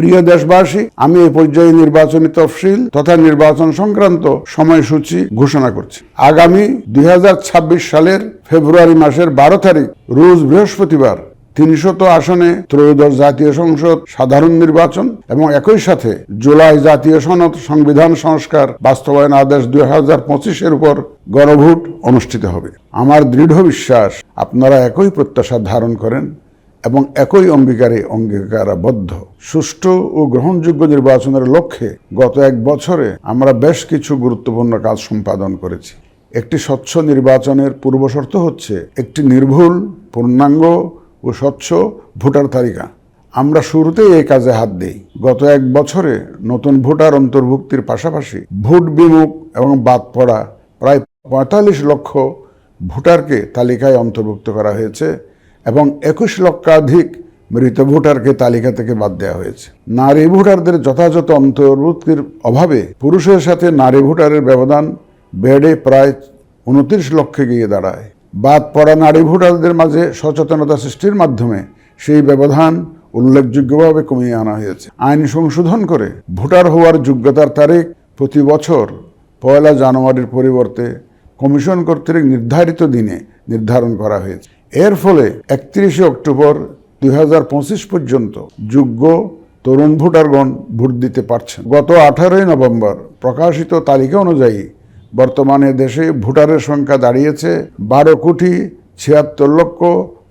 প্রিয় দেশবাসী, আমি এই পর্যায়ে নির্বাচনী তফসিল তথা নির্বাচন সংক্রান্ত সময়সূচি ঘোষণা করছি। আগামী দুই হাজার ছাব্বিশ সালের ফেব্রুয়ারি মাসের বারো তারিখ, রোজ বৃহস্পতিবার, তিনশত আসনে ত্রয়োদশ জাতীয় সংসদ সাধারণ নির্বাচন এবং একই সাথে জুলাই জাতীয় সনদ সংবিধান সংস্কার বাস্তবায়ন আদেশ দুই হাজার পঁচিশের উপর গণভোট অনুষ্ঠিত হবে। আমার দৃঢ় বিশ্বাস, আপনারা একই প্রত্যাশা ধারণ করেন। এবং একই অঙ্গীকারে অঙ্গীকারাবদ্ধ। সুষ্ঠু ও গ্রহণযোগ্য নির্বাচনের লক্ষ্যে গত এক বছরে আমরা বেশ কিছু গুরুত্বপূর্ণ কাজ সম্পাদন করেছি। একটি স্বচ্ছ নির্বাচনের পূর্বশর্ত হচ্ছে একটি নির্ভুল, পূর্ণাঙ্গ ও স্বচ্ছ ভোটার তালিকা। আমরা শুরুতেই এই কাজে হাত দিই। গত এক বছরে নতুন ভোটার অন্তর্ভুক্তির পাশাপাশি ভোট বিমুখ এবং বাদ পড়া প্রায় পঁয়তাল্লিশ লক্ষ ভোটারকে তালিকায় অন্তর্ভুক্ত করা হয়েছে। এবং একুশ লক্ষাধিক মৃত ভোটারকে তালিকা থেকে বাদ দেওয়া হয়েছে। নারী ভোটারদের যথাযথ অন্তর্ভুক্তির অভাবে পুরুষের সাথে নারী ভোটারের ব্যবধান বেড়ে প্রায় উনত্রিশ লক্ষে গিয়ে দাঁড়ায়। বাদ পড়া নারী ভোটারদের মাঝে সচেতনতা সৃষ্টির মাধ্যমে সেই ব্যবধান উল্লেখযোগ্যভাবে কমিয়ে আনা হয়েছে। আইন সংশোধন করে ভোটার হওয়ার যোগ্যতার তারিখ প্রতি বছর পয়লা জানুয়ারির পরিবর্তে কমিশন কর্তৃক নির্ধারিত দিনে নির্ধারণ করা হয়েছে। এর ফলে একত্রিশে অক্টোবর দুই হাজার পঁচিশ পর্যন্ত যোগ্য তরুণ ভোটারগণ ভোট দিতে পারছেন। গত আঠারোই নভেম্বর প্রকাশিত তালিকা অনুযায়ী বর্তমানে দেশে ভোটারের সংখ্যা দাঁড়িয়েছে বারো কোটি ছিয়াত্তর লক্ষ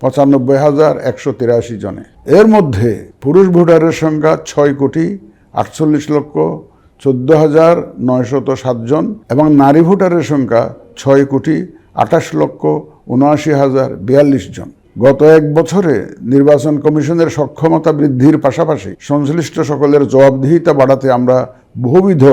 পঁচানব্বই হাজার একশো তিরাশি জনে। এর মধ্যে পুরুষ ভোটারের সংখ্যা ছয় কোটি আটচল্লিশ লক্ষ চোদ্দ হাজার নয়শত সাতজন এবং নারী ভোটারের সংখ্যা ছয় কোটি আঠাশ লক্ষ উনআশি হাজার বিয়াল্লিশ জন। গত এক বছরে নির্বাচন কমিশনের সক্ষমতা বৃদ্ধির পাশাপাশি সংশ্লিষ্ট সকলের জবাবদিহিতা বাড়াতে আমরা বহুবিধ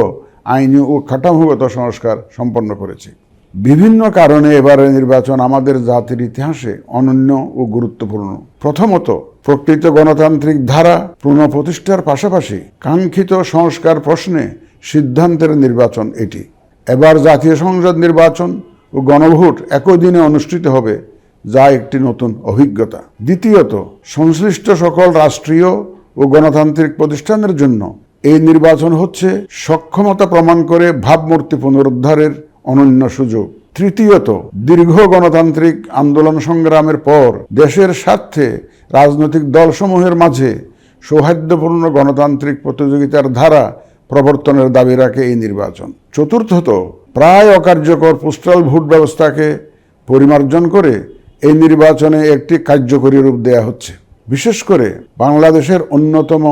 আইনি ও কাঠামোগত সংস্কার সম্পন্ন করেছি। বিভিন্ন কারণে এবারে নির্বাচন আমাদের জাতির ইতিহাসে অনন্য ও গুরুত্বপূর্ণ। প্রথমত, প্রকৃত গণতান্ত্রিক ধারা পুনঃপ্রতিষ্ঠার পাশাপাশি কাঙ্ক্ষিত সংস্কার প্রশ্নে সিদ্ধান্তের নির্বাচন এটি। এবার জাতীয় সংসদ নির্বাচন ও গণভোট একই দিনে অনুষ্ঠিত হবে, যা একটি নতুন অভিজ্ঞতা। দ্বিতীয়ত, সংশ্লিষ্ট সকল রাষ্ট্রীয় ও গণতান্ত্রিক প্রতিষ্ঠানের জন্য এই নির্বাচন হচ্ছে সক্ষমতা প্রমাণ করে ভাবমূর্তি পুনরুদ্ধারের অনন্য সুযোগ। তৃতীয়ত, দীর্ঘ গণতান্ত্রিক আন্দোলন সংগ্রামের পর দেশের স্বার্থে রাজনৈতিক দলসমূহের মাঝে সৌহার্দ্যপূর্ণ গণতান্ত্রিক প্রতিযোগিতার ধারা প্রবর্তনের দাবি রাখে এই নির্বাচন। চতুর্থত প্রায় অকার্যকর পোস্টাল ভোট ব্যবস্থাকে পরিমার্জন করে এই নির্বাচনে একটি কার্যকরী রূপ দেয়া হচ্ছে। বিশেষ করে বাংলাদেশের অন্যতম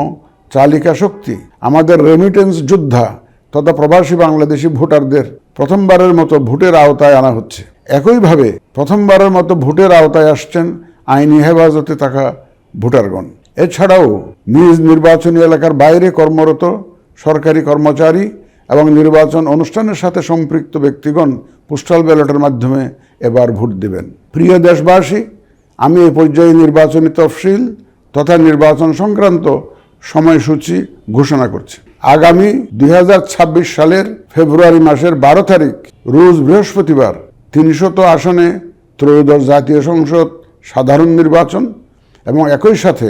চালিকা শক্তি, আমাদের রেমিটেন্স যোদ্ধা তথা প্রবাসী বাংলাদেশি ভোটারদের প্রথমবারের মতো ভোটের আওতায় আনা হচ্ছে। একইভাবে প্রথমবারের মতো ভোটের আওতায় আসছেন আইনি হেফাজতে থাকা ভোটারগণ। এছাড়াও নিজ নির্বাচনী এলাকার বাইরে কর্মরত সরকারি কর্মচারী এবং নির্বাচন অনুষ্ঠানের সাথে সম্পৃক্ত ব্যক্তিগণ পোস্টাল ব্যালটের মাধ্যমে এবার ভোট দেবেন। প্রিয় দেশবাসী, আমি এ পর্যায়ে নির্বাচনী তফসিল তথা নির্বাচন সংক্রান্ত সময়সূচি ঘোষণা করছি। আগামী দুই হাজার ছাব্বিশ সালের ফেব্রুয়ারি মাসের বারো তারিখ, রোজ বৃহস্পতিবার, তিনশত আসনে ত্রয়োদশ জাতীয় সংসদ সাধারণ নির্বাচন এবং একই সাথে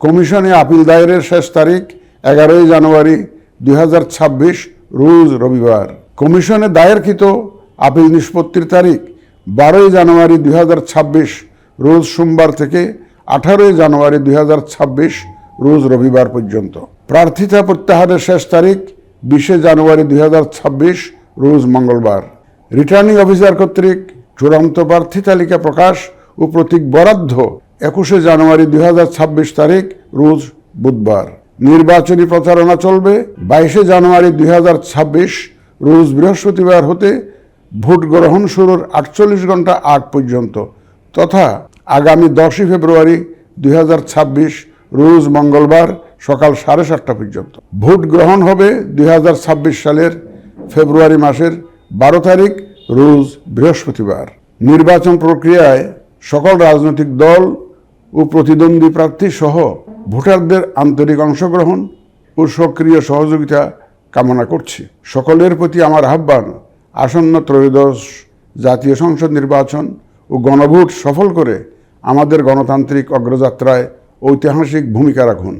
কমিশনে আপিল দায়েরের শেষ তারিখ এগারোই জানুয়ারি দুই হাজার ছাব্বিশ, রোজ রবিবার। কমিশনে দায়েরকৃত আপিল নিষ্পত্তির তারিখ বারোই জানুয়ারি দুই হাজার ছাব্বিশ, রোজ সোমবার থেকে আঠারোই জানুয়ারি দুই হাজার ছাব্বিশ, রোজ রবিবার পর্যন্ত। প্রার্থিতা প্রত্যাহারের শেষ তারিখ বিশে জানুয়ারি দুই হাজার ছাব্বিশ, রোজ মঙ্গলবার। রিটার্নিং অফিসার কর্তৃক চূড়ান্ত প্রার্থী তালিকা প্রকাশ ও প্রতীক বরাদ্দ একুশে জানুয়ারি দুই হাজার ছাব্বিশ তারিখ, রোজ বুধবার। নির্বাচনী প্রচারণা চলবে। বাইশে জানুয়ারি দুই হাজার ছাব্বিশ, রোজ বৃহস্পতিবার হতে ভোট গ্রহণ শুরুর আটচল্লিশ ঘণ্টা আগ পর্যন্ত তথা আগামী দশই ফেব্রুয়ারি দুই হাজার ছাব্বিশ, রোজ মঙ্গলবার সকাল সাড়ে সাতটা পর্যন্ত। ভোট গ্রহণ হবে দুই হাজার ছাব্বিশ সালের ফেব্রুয়ারি মাসের বারো তারিখ, রোজ বৃহস্পতিবার। নির্বাচন প্রক্রিয়ায় সকল রাজনৈতিক দল ও প্রতিদ্বন্দ্বী প্রার্থী সহ ভোটারদের আন্তরিক অংশগ্রহণ ও সক্রিয় সহযোগিতা কামনা করছি। সকলের প্রতি আমার আহ্বান, আসন্ন ত্রয়োদশ জাতীয় সংসদ নির্বাচন ও গণভোট সফল করে আমাদের গণতান্ত্রিক অগ্রযাত্রায় ঐতিহাসিক ভূমিকা রাখুন।